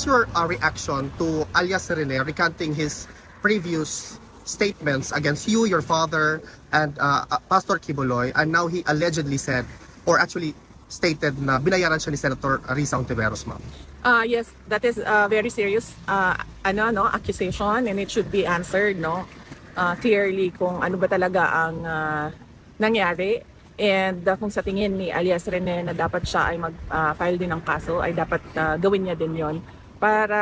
what's your uh, reaction to alias Rene recanting his previous statements against you, your father, and uh, uh, Pastor Kibuloy, and now he allegedly said, or actually stated na binayaran siya ni Senator Risa Ontiveros, ma'am. Uh, yes, that is a very serious uh, ano no accusation and it should be answered no uh, clearly kung ano ba talaga ang uh, nangyari. And uh, kung sa tingin ni alias Rene na dapat siya ay mag-file din ng kaso ay dapat uh, gawin niya din yon para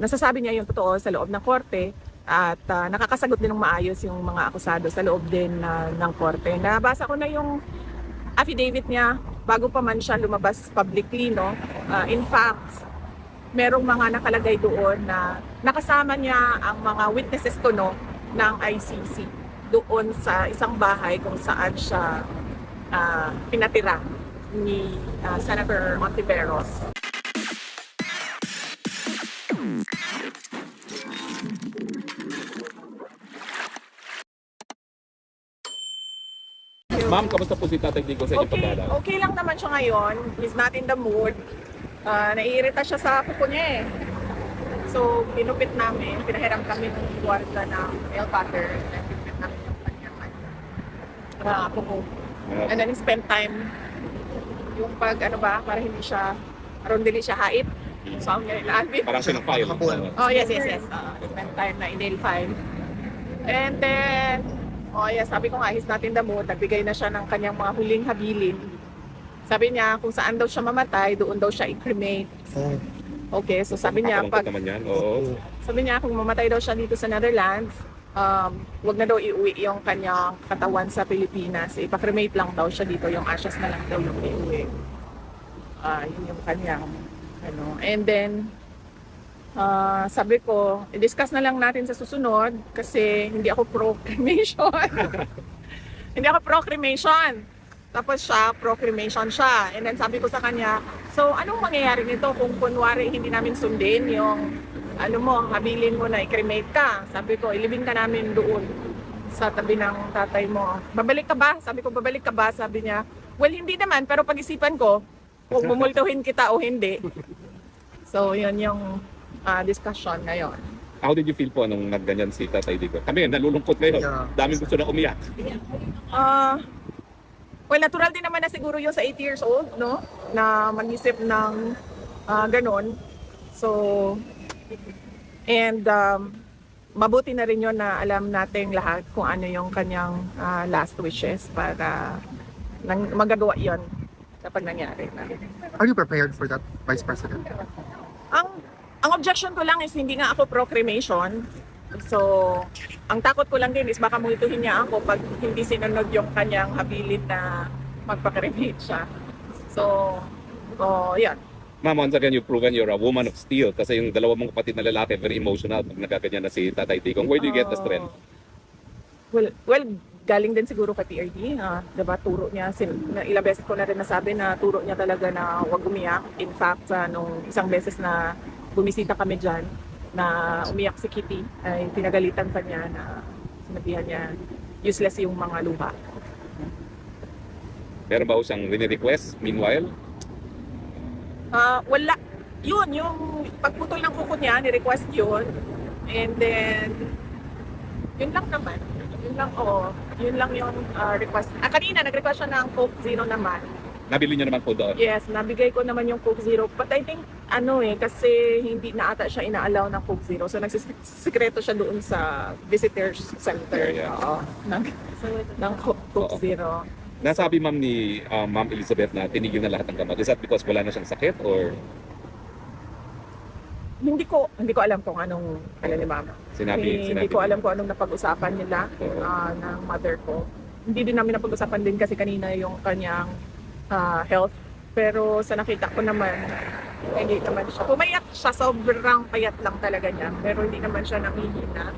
nasasabi niya yung totoo sa loob ng korte at uh, nakakasagot din ng maayos yung mga akusado sa loob din uh, ng korte. Nabasa ko na yung affidavit niya bago pa man siya lumabas publicly, no? Uh, in fact, merong mga nakalagay doon na nakasama niya ang mga witnesses ko, no, ng ICC doon sa isang bahay kung saan siya uh, pinatira ni uh, Senator Ontiveros. Ma'am, kamusta po si Tatay Digo sa inyong Okay, pagdalaw? okay lang naman siya ngayon. He's not in the mood. Uh, naiirita siya sa kuko niya eh. So, pinupit namin, pinahiram kami ng kwarta ng nail cutter. Pinupit namin yung kanyang uh, kuko. And then spend time yung pag ano ba, para hindi siya, para hindi siya hait. So, ang ngayon namin. Parang siya ng file. Oh, yes, yes, yes. Uh, spend time na in file. And then, oh yes, sabi ko nga, he's not in the mood. Nagbigay na siya ng kanyang mga huling habilin. Sabi niya, kung saan daw siya mamatay, doon daw siya i-cremate. Oh. Okay, so sabi niya, pag, naman yan. Oo. sabi niya, kung mamatay daw siya dito sa Netherlands, um, wag na daw iuwi yung kanyang katawan sa Pilipinas. Ipa-cremate lang daw siya dito, yung ashes na lang daw yung iuwi. Ah, yun yung kanyang, ano. And then, ah, sabi ko, i-discuss na lang natin sa susunod kasi hindi ako pro-cremation. hindi ako pro-cremation. Tapos siya, pro-cremation siya. And then sabi ko sa kanya, so anong mangyayari nito kung kunwari hindi namin sundin yung ano mo, habilin mo na i-cremate ka. Sabi ko, ilibing ka namin doon sa tabi ng tatay mo. Babalik ka ba? Sabi ko, babalik ka ba? Sabi niya, well, hindi naman, pero pag-isipan ko, kung mumultuhin kita o hindi. So, yun yung ah, discussion ngayon. How did you feel po nung nagganyan si Tatay Digo? Kami, nalulungkot ngayon. Yeah. Daming gusto na umiyak. Ah, well, natural din naman na siguro yung sa 8 years old, no? Na mag-isip ng ah, ganon. So, and um, mabuti na rin yun na alam natin lahat kung ano yung kanyang ah, last wishes para nang, magagawa yon kapag nangyari na. Are you prepared for that, Vice President? Objection ko lang is hindi nga ako pro-cremation. So, ang takot ko lang din is baka multuhin niya ako pag hindi sinunod yung kanyang habilin na magpa-cremate siya. So, oh, yan. Ma'am, once again, you've proven you're a woman of steel kasi yung dalawa mong kapatid na lalaki, very emotional pag nagaganyan na si Tatay Digong. Where do you get the strength? Well, well, galing din siguro kay PRD. Uh, diba, turo niya, sin, na, ilang beses ko na rin nasabi na turo niya talaga na huwag umiyak. In fact, sa nung isang beses na bumisita kami dyan, na umiyak si Kitty, ay pinagalitan pa niya na sinabihan niya useless yung mga luha. Meron ba ho siyang request meanwhile? Ah, wala. Yun, yung pagputol ng kuko niya, ni-request yun. And then, yun lang naman. Yun lang, oo. Yun lang yung ah, request. Ah, kanina, nag-request siya ng Coke Zero naman. Nabili niyo naman po doon. Yes, nabigay ko naman yung Coke Zero. But I think, ano eh, kasi hindi na ata siya ina-allow ng Coke Zero. So, nagsisikreto siya doon sa visitors center. Yeah, yeah. Oo, ng, ng Coke, Coke Oo. Zero. Nasabi ma'am ni uh, Ma'am Elizabeth na tinigil na lahat ng gamot. Is that because wala na siyang sakit or Hindi ko, hindi ko alam kung anong, ano ni Mama. sinabi? hindi, sinabi hindi ko alam kung anong napag-usapan nila Oo. ah, ng mother ko. Hindi din namin napag-usapan din kasi kanina yung kanyang ah, health. Pero sa nakita ko naman, hindi naman siya. Pumayat siya, sobrang payat lang talaga niya. Pero hindi naman siya namihina.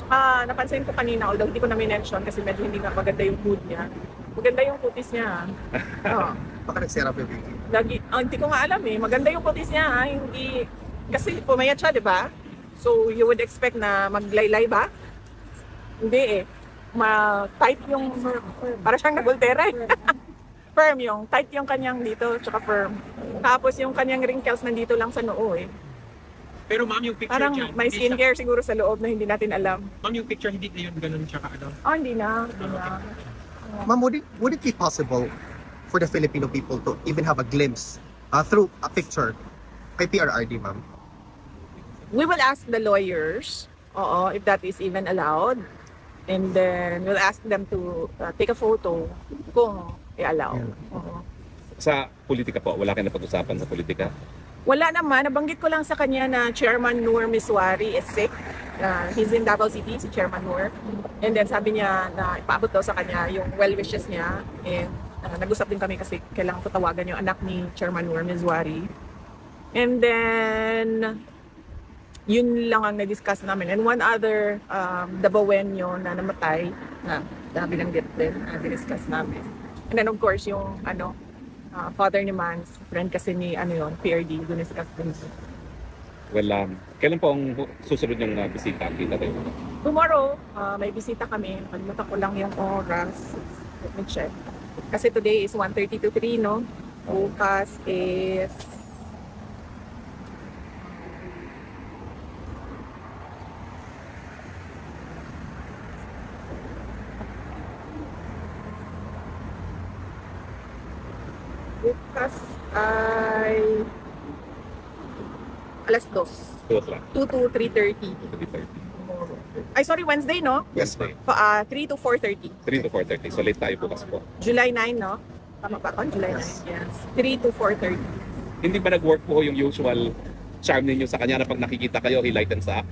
Tsaka napansin ko kanina, although hindi ko na mention kasi medyo hindi nga maganda yung mood niya. Maganda yung kutis niya. Oo. Baka nag-therapy, Vicky. Lagi, ah, hindi ko nga alam eh. Maganda yung kutis niya. ah. Hindi, kasi pumayat siya, di ba? So, you would expect na maglaylay ba? Hindi eh. Ma-tight yung, para siyang nagultera eh. Firm yung, tight yung kanyang dito, tsaka firm. Tapos yung kanyang wrinkles nandito lang sa noo eh. Pero ma'am, yung picture Parang dyan, may hindi siya- skincare siguro sa loob na hindi natin alam. Ma'am, yung picture hindi na yun ganun tsaka ano. Oh, hindi na. Hindi na. Ma'am, would it, would it be possible for the Filipino people to even have a glimpse uh, through a picture kay PRRD, ma'am? We will ask the lawyers, oo, if that is even allowed. And then we'll ask them to uh, take a photo kung i-allow. Oo. Sa politika po, wala kayo napag-usapan sa politika? Wala naman, nabanggit ko lang sa kanya na Chairman Noor Miswari is sick. Uh, he's in Davao City, si Chairman Noor. And then sabi niya na ipaabot daw sa kanya yung well wishes niya. And uh, nag-usap din kami kasi kailangan ko tawagan yung anak ni Chairman Noor Miswari. And then, yun lang ang na-discuss namin. And one other, um, Dabawenyo na namatay, na, na binanggit din, na discuss namin. And then of course, yung ano, uh, father ni Mans, friend kasi ni ano yun, PRD, discuss din. Well, um, kailan po ang susunod yung uh, bisita? Kita tayo. Tomorrow, uh, may bisita kami. Kalimutan ko lang yung oras. Let me check. Kasi today is 1.30 to 3, no? Bukas is... Bukas ay alas 2. 2 o'clock. 2 to 3.30. 3.30. Ay, sorry, Wednesday, no? Yes, ma'am. Pa, uh, 3 to 4.30. 3 to 4.30. So late tayo bukas po. July 9, no? Tama ba ako? July 9, yes. 3 to 4.30. Hindi ba nag-work po yung usual charm ninyo sa kanya na pag nakikita kayo, he lightens up?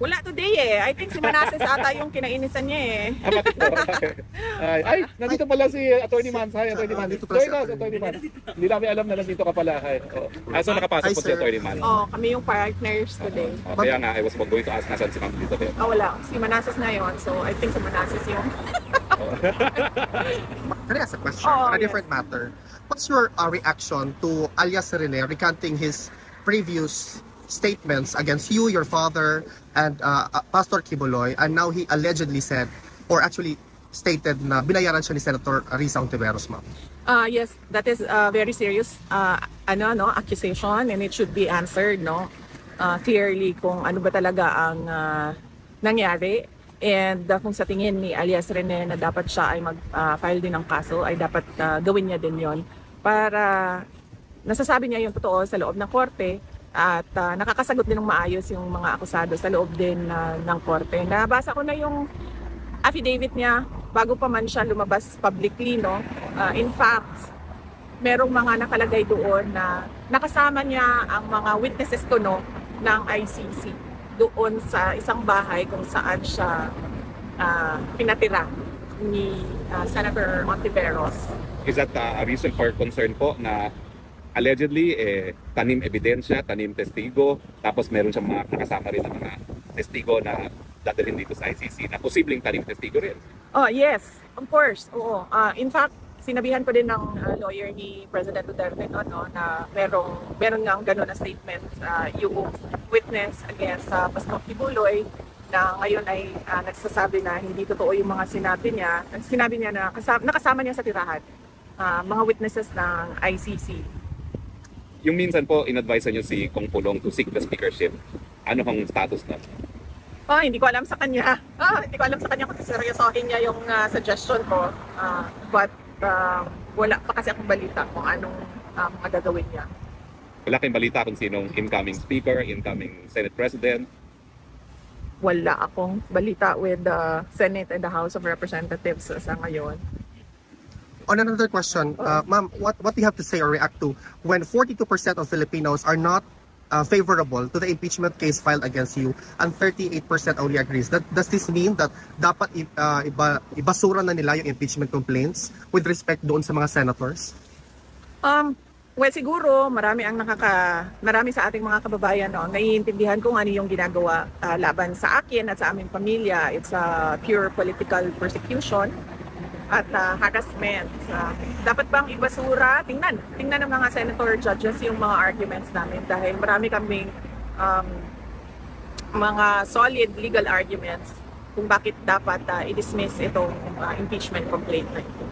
Wala today eh. I think si Manasseh ata yung kinainisan niya eh. Ah, ay, ay, nandito pala si Attorney Mans. Hi, Attorney Mans. Nandito pala si Attorney Mans. Hindi namin alam na nandito ka pala. Hi. Oh. Ah, so nakapasok po si. Attorney Mans. Oh, kami yung partners today. Oh, kaya nga, I was going to ask nasan si Ma'am Elizabeth. Ah, wala. Si Manasseh na yon So, I think si Manasseh yung... Can I ask a question Oh, on a yes. different matter? What's your uh, reaction to alias Rene recanting his previous statements against you, your father, and uh, uh, Pastor Kibuloy, and now he allegedly said, or actually stated na binayaran siya ni Senator Risa Ontiveros, ma'am? Ah, yes, that is a very serious uh, ano no accusation and it should be answered no Ah, clearly kung ano ba talaga ang ah, nangyari and ah, kung sa tingin ni alias Rene na dapat siya ay mag-file din ng kaso ay dapat ah, gawin niya din yon para nasasabi niya yung totoo sa loob ng korte at ah, nakakasagot din ng maayos yung mga akusado sa loob din ah, ng korte. Nabasa ko na yung affidavit niya bago pa man siya lumabas publicly, no? Ah, in fact, merong mga nakalagay doon na nakasama niya ang mga witnesses ko, no, ng ICC doon sa isang bahay kung saan siya ah, pinatira ni ah, Senator Ontiveros. Is that uh, a reason for concern po na allegedly eh, tanim ebidensya, tanim testigo, tapos meron siyang mga nakasama rin ng mga testigo na dadalhin dito sa ICC na posibleng tanim testigo rin. Oh, yes. Of course. Oo. Ah, in fact, sinabihan ko din ng ah, lawyer ni President Duterte no, no, na merong meron nga gano'n na statement ah, yung witness against sa Pastor Kibuloy na ngayon ay ah, nagsasabi na hindi totoo yung mga sinabi niya. Sinabi niya na kasama, nakasama niya sa tirahan ah, mga witnesses ng ICC. Yung minsan po, in-advise niyo si Kong Pulong to seek the speakership. Ano ang status na? Oh, hindi ko alam sa kanya. Ah, hindi ko alam sa kanya kung seryosohin niya yung ah, suggestion ko. Ah, but ah, wala pa kasi akong balita kung anong ah, mga gagawin niya. Wala kayong balita kung sinong incoming speaker, incoming Senate President. Wala akong balita with the Senate and the House of Representatives sa ngayon. On another question, uh, ma'am, what, what do you have to say or react to when 42% of Filipinos are not uh, favorable to the impeachment case filed against you and 38% only agrees? That, does this mean that dapat uh, iba, ibasura na nila yung impeachment complaints with respect doon sa mga senators? Um, well, siguro marami ang nakaka marami sa ating mga kababayan no, naiintindihan kung ano yung ginagawa ah, laban sa akin at sa aming pamilya. It's a pure political persecution at ah, harassment. Ah, dapat bang ibasura? Tingnan. Tingnan ng mga senator judges yung mga arguments namin dahil marami kaming um, mga solid legal arguments kung bakit dapat ah, i-dismiss itong ah, impeachment complaint na ito.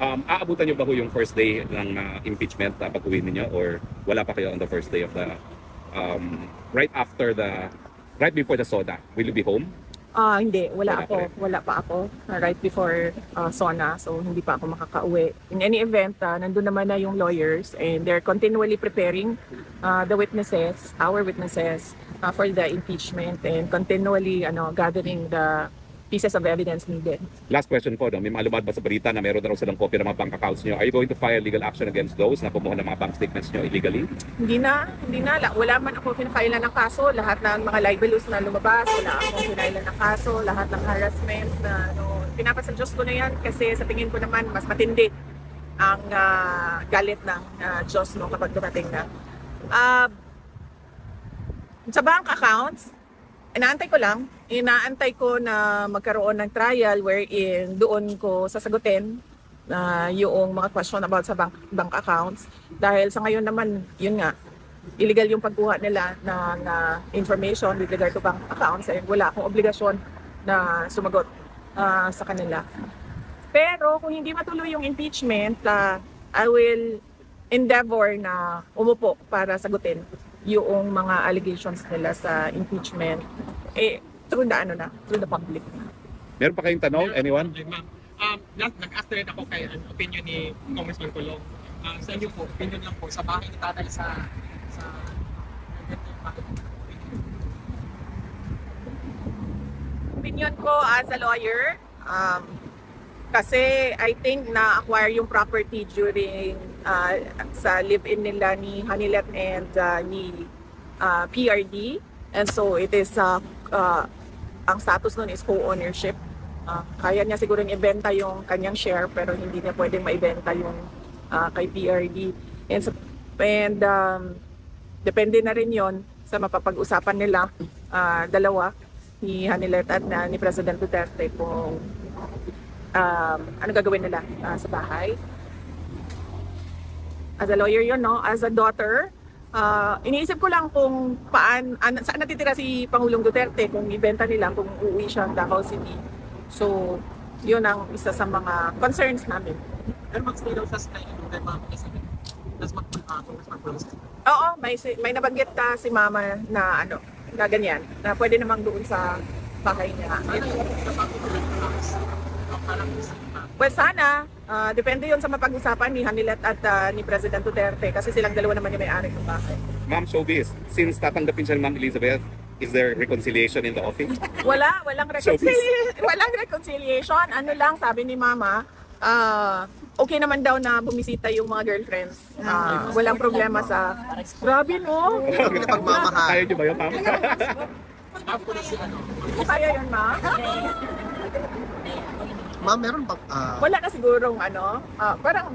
Um, aabutan niyo ba ho yung first day ng ah, impeachment uh, pag-uwi ninyo or wala pa kayo on the first day of the um, right after the right before the soda? Will you be home? Ah, hindi, wala Wala ako. pa rin. Wala pa ako uh, right before uh, SONA. So hindi pa ako makakauwi. In any event, uh, nandun naman na yung lawyers and they're continually preparing uh, the witnesses, our witnesses uh, for the impeachment and continually ano gathering the pieces of evidence needed. Last question po, no? may mga lumabas sa balita na meron na raw silang copy ng mga bank accounts niyo. Are you going to file legal action against those na kumuha ng mga bank statements niyo illegally? Hindi na, hindi na. La- Wala man ako pinafailan ng kaso. Lahat ng mga libelous na lumabas, wala akong pinailan ng kaso. Lahat ng harassment na ano, pinapasa Diyos ko na yan kasi sa tingin ko naman mas matindi ang ah, galit ng ah, Diyos no, kapag dumating na. Ah, sa bank accounts, inaantay ko lang, inaantay ko na magkaroon ng trial wherein doon ko sasagutin na yung mga question about sa bank, bank accounts. Dahil sa ngayon naman, yun nga, illegal yung pagkuha nila ng ah, information with regard to bank accounts and wala akong obligasyon na sumagot ah, sa kanila. Pero kung hindi matuloy yung impeachment, ah, I will endeavor na umupo para sagutin yung mga allegations nila sa impeachment eh through the ano na, through the public. Meron pa kayong tanong? Anyone? Okay, ma'am. Um, last, nag-ask rin ako kay ano, opinion ni Congressman Colong. Um, sa inyo po, opinion lang po, sa bahay ni tatay sa sa opinion ko as a lawyer, um, kasi I think na-acquire yung property during uh, sa live-in nila ni Hanilet and uh, ni uh, PRD. And so it is, uh, uh, ang status nun is co-ownership. Uh, kaya niya siguro ibenta yung kanyang share pero hindi niya pwedeng maibenta yung uh, kay PRD. And, so, and um, depende na rin yon sa mapapag-usapan nila ah, dalawa ni Hanilet at na, ni President Duterte kung um, ano gagawin nila ah, sa bahay. As a lawyer yun, no? As a daughter, ah, iniisip ko lang kung paan, an, saan natitira si Pangulong Duterte kung ibenta nila, kung uuwi siya ng Davao City. So, yun ang isa sa mga concerns namin. Pero mag-stay daw sa tayo kay ma'am kasi tapos mag uh, Congressman Colong sa Oo, may, may nabanggit ka si mama na ano, na ganyan, na pwede namang doon sa bahay niya. Sana yung. Well, sana, ah, depende yon sa mapag-usapan ni Hanilet at ah, ni President Duterte kasi silang dalawa naman yung may-ari ng bahay. Ma'am Showbiz, since tatanggapin siya ni Ma'am Elizabeth, is there reconciliation in the office? Wala, walang reconciliation. walang reconciliation. Ano lang, sabi ni Mama, ah, okay naman daw na bumisita yung mga girlfriends. Ah, walang problema sa... Grabe, no? Pagmamahal. Kaya niyo ba yun, ma'am? Ma'am. Kaya yun, Ma? Ma'am, meron ba ah, Wala na sigurong ano, ah, parang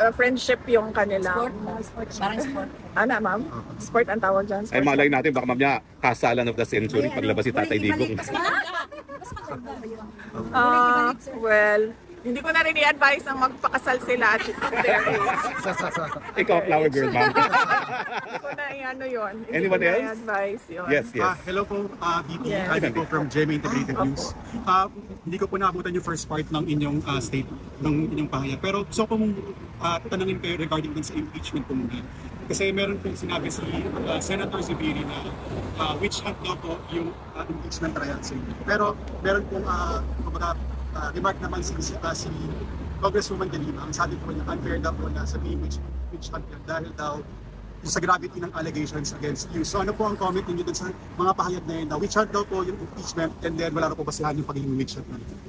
ah, friendship yung kanila. Sport, sport, parang sport. Ano, ma'am? Sport ang tawag dyan? Ay Sport. malay natin, baka ma'am niya, kasalan of the century paglabas si Tatay Digong. Mas maganda. Mas maganda ba yun? Ah, well, hindi ko na rin i-advise na magpakasal sila at their age. sa, sa, sa, Ikaw, flower girl, ma'am. Hindi ko na i-ano yun. Hindi ko na else? i-advise yun. Yes, yes. Ah, hello po, uh, VP. Yes. Ivy po from GMA Integrated News. Ah, hindi ko po naabutan yung first part ng inyong ah, state, ng inyong pahayag. Pero gusto ko mong ah, tanungin kayo regarding din sa impeachment po muna. Kasi meron pong sinabi si ah, Senator Zubiri na ah, witch hunt daw po yung ah, impeachment trial sa inyo. Pero meron pong uh, kumbaga, ah, remark naman si, si, ah, si Congresswoman De Lima. Ang sabi po niya, unfair daw po na sabihin witch hunt yun dahil daw sa gravity ng allegations against you. So ano po ang comment ninyo dun sa mga pahayag na yun na witch hunt daw po yung impeachment and then wala na po basihan yung pagiging witch hunt na yun.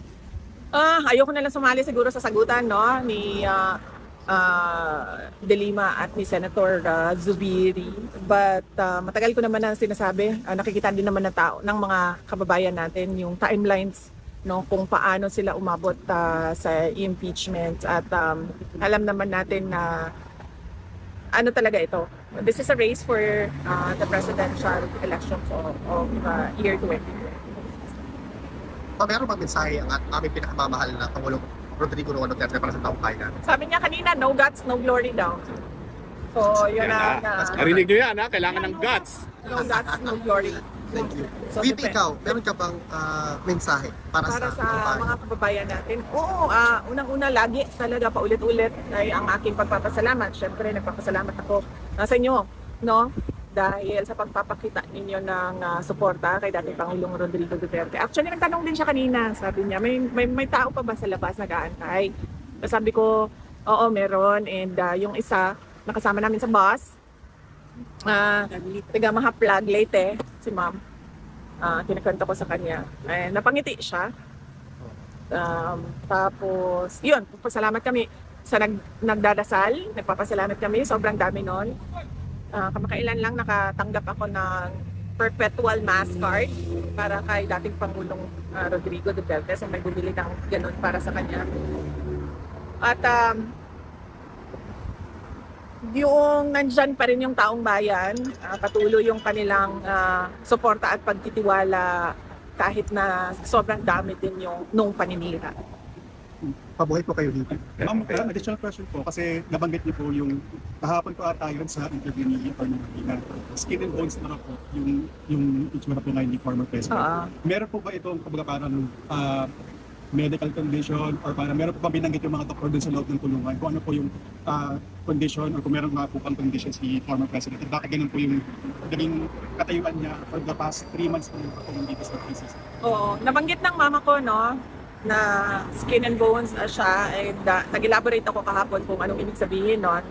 Ah, ayoko na lang sumali siguro sa sagutan no ni ah, ah, De Lima at ni Senator ah, Zubiri. But ah, matagal ko naman na sinasabi, ah, nakikita din naman ng tao ng mga kababayan natin yung timelines no kung paano sila umabot ah, sa impeachment at um, alam naman natin na ano talaga ito. This is a race for ah, the presidential elections of, of ah, year 2020. Ma'am, meron bang mensahe ang at- aming pinakamamahal na Pangulong Rodrigo Roa Duterte para sa taong bayan? Sabi niya kanina, no guts, no glory daw. So, yun Yan na, na. na Narinig niyo yan, ha? Kailangan ng guts. no guts, no glory. Thank you. So, VP, depend- ikaw, meron ka bang ah, mensahe para, para sa, sa mga kababayan natin. Oo, ah, unang-una lagi talaga paulit-ulit ay ang aking pagpapasalamat. Siyempre, nagpapasalamat ako ah, sa inyo, no? Dahil sa pagpapakita ninyo ng ah, suporta kay dating Pangulong Rodrigo Duterte. Actually, nagtanong din siya kanina. Sabi niya, may, may, may tao pa ba sa labas nag-aantay? Sabi ko, oo, meron. And ah, yung isa, nakasama namin sa bus, ah, taga Mahaplag, Leyte, si ma'am. Ah, kinakwento ko sa kanya. Eh, napangiti siya. Um, tapos, yun, pasalamat kami sa nag, nagdadasal. Nagpapasalamat kami. Sobrang dami nun. Ah, kamakailan lang nakatanggap ako ng perpetual mass card para kay dating Pangulong ah, Rodrigo Duterte. So may bumili ng ganun para sa kanya. At um, yung nandyan pa rin yung taong bayan, ah, patuloy yung kanilang ah, suporta at pagtitiwala kahit na sobrang dami din yung nung paninira. Pabuhay po kayo, VP. Ma'am, uh, additional question po kasi nabanggit niyo po yung kahapon ko ata yun sa interview ni Atty. Martina. Skin and bones na po yung yung itsura po ngayon ni former president. Oo. Meron po ba itong kumbaga parang ah, medical condition or parang meron po ba binanggit yung mga doktor dun sa loob ng kulungan kung ano po yung ah, condition or kung meron nga po pang condition si former president at bakit ganun po yung naging katayuan niya for the past 3 months po yung patuloy dito sa thesis. Oo, nabanggit ng mama ko, no, na skin and bones na siya. And uh, nag-elaborate ako kahapon kung anong ibig sabihin nun.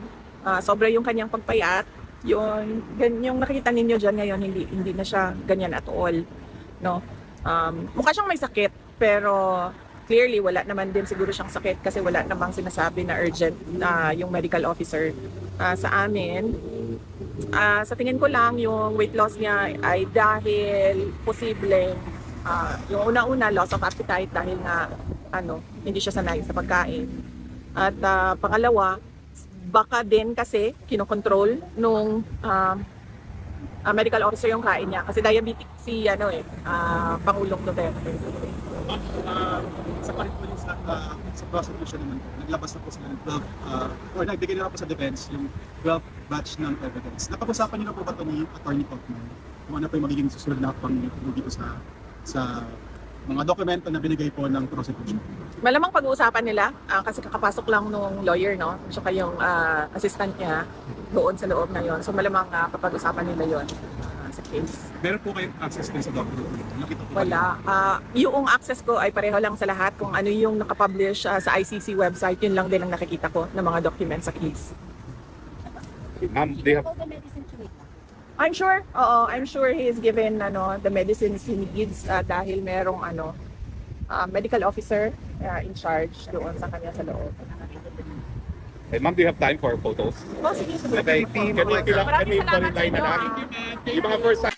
Ah, sobra yung kanyang pagpayat. Yung, yung nakikita ninyo dyan ngayon, hindi, hindi na siya ganyan at all. No? Um, mukha siyang may sakit, pero clearly wala naman din siguro siyang sakit kasi wala namang sinasabi na urgent na yung medical officer ah, sa amin. Ah, sa tingin ko lang yung weight loss niya ay dahil posibleng ah, yung una-una loss of appetite dahil nga ano, hindi siya sanay sa pagkain. At ah, pangalawa, baka din kasi kinokontrol nung um, ah, medical officer yung kain niya kasi diabetic si ano eh ah, Pangulong Duterte. uh, sa pa yung sa, uh, sa prosecution naman naglabas na po sila ng 12, uh, or nagbigay na po sa defense yung 12 batch ng evidence. Napag-usapan niyo na po ba ito ni Attorney Kaufman? Kung ano po yung magiging susunod na pang dito sa sa mga dokumento na binigay po ng prosecution. Malamang pag-uusapan nila ah, kasi kakapasok lang nung lawyer no, tsaka yung ah, assistant niya doon sa loob na yon. So malamang uh, kapag-usapan nila yon sa case. Meron po kayong access din sa document. Nakita po Wala. Ah, yung access ko ay pareho lang sa lahat. Kung ano yung nakapublish ah, sa ICC website, yun lang din ang nakikita ko ng mga documents sa case. Ma'am, they have I'm sure, oo, I'm sure he is given ano, the medicines he needs ah, dahil merong ano, ah, medical officer ah, in charge doon sa kanya sa loob. Eh, ma'am, do you have time for photos? Oh, sige, sige. Okay, can you Maraming salamat sa inyo. ah. Yung mga first time